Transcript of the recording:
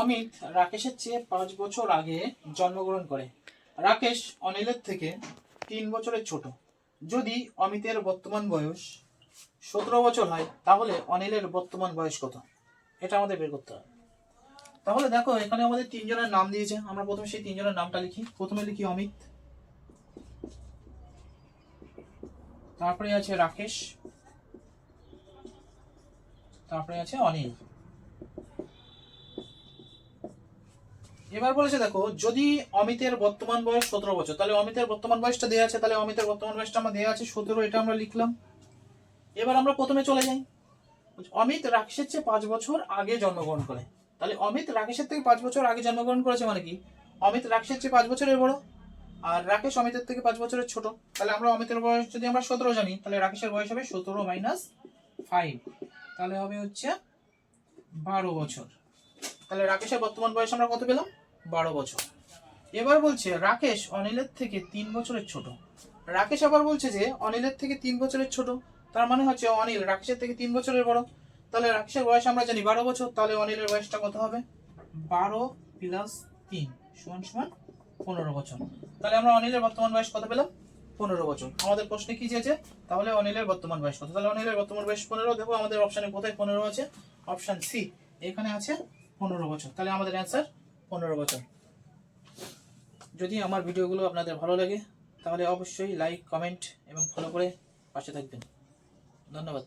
অমিত রাকেশের চেয়ে পাঁচ বছর আগে জন্মগ্রহণ করে। রাকেশ অনিলের থেকে তিন বছরের ছোট। যদি অমিতের বর্তমান বয়স সতেরো বছর হয়, তাহলে অনিলের বর্তমান বয়স কত? এটা আমাদের বের করতে হবে। তাহলে দেখো, এখানে আমাদের তিনজনের নাম দিয়েছে। আমরা প্রথমে সেই তিনজনের নামটা লিখি। প্রথমে লিখি অমিত। তারপরে আছে রাকেশ। তারপরে আছে অনিল। এবার বলেছে, দেখো, যদি অমিতের বর্তমান বয়স সতেরো বছর, তাহলে অমিতের বর্তমান বয়সটা দেওয়া আছে, তাহলে অমিতের বর্তমান বয়সটা আমার দেওয়া আছে সতেরো, এটা আমরা লিখলাম। এবার আমরা প্রথমে চলে যাই। অমিত রাকেশের চেয়ে পাঁচ বছর আগে জন্মগ্রহণ করে। তাহলে অমিত রাকেশের থেকে পাঁচ বছর আগে জন্মগ্রহণ করেছে মানে কি? অমিত রাকেশের চেয়ে পাঁচ বছরের বড়, আর রাকেশ অমিতের থেকে পাঁচ বছরের ছোট। তাহলে আমরা অমিতের বয়স যদি আমরা সতেরো জানি, তাহলে রাকেশের বয়স হবে সতেরো মাইনাস ফাইভ তাহলে হবে হচ্ছে বারো বছর। তাহলে রাকেশের বর্তমান বয়স আমরা কত পেলাম? বারো বছর। এবার বলছে, রাকেশ অনিলের থেকে তিন বছরের ছোট। রাকেশ আবার বলছে যে, অনিলের থেকে তিন বছরের ছোট। তার মানে হচ্ছে অনিল রাকেশের থেকে তিন বছরের বড়। তাহলে রাকেশের বয়স আমরা জানি বারো বছর, তাহলে অনিলের বয়সটা কত হবে? বারো প্লাস তিন, সমান সমান পনেরো বছর। তাহলে আমরা অনিলের বর্তমান বয়স কত পেলাম? পনেরো বছর। আমাদের প্রশ্নে কি চেয়েছে? তাহলে অনিলের বর্তমান বয়স কত? তাহলে অনিলের বর্তমান বয়স পনেরো। দেখো আমাদের অপশানে কোথায় পনেরো আছে? অপশান সি এখানে আছে পনেরো বছর। তাহলে আমাদের অ্যান্সার পনেরো বছর। যদি আমার ভিডিওগুলো আপনাদের ভালো লাগে, তাহলে অবশ্যই লাইক কমেন্ট এবং ফলো করে পাশে থাকবেন। ধন্যবাদ।